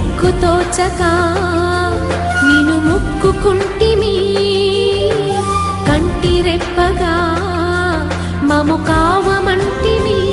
దిక్కుతోచక నేను ముక్కుకుంటిమి. కంటి రెప్పగా మము కావమంటిమీ.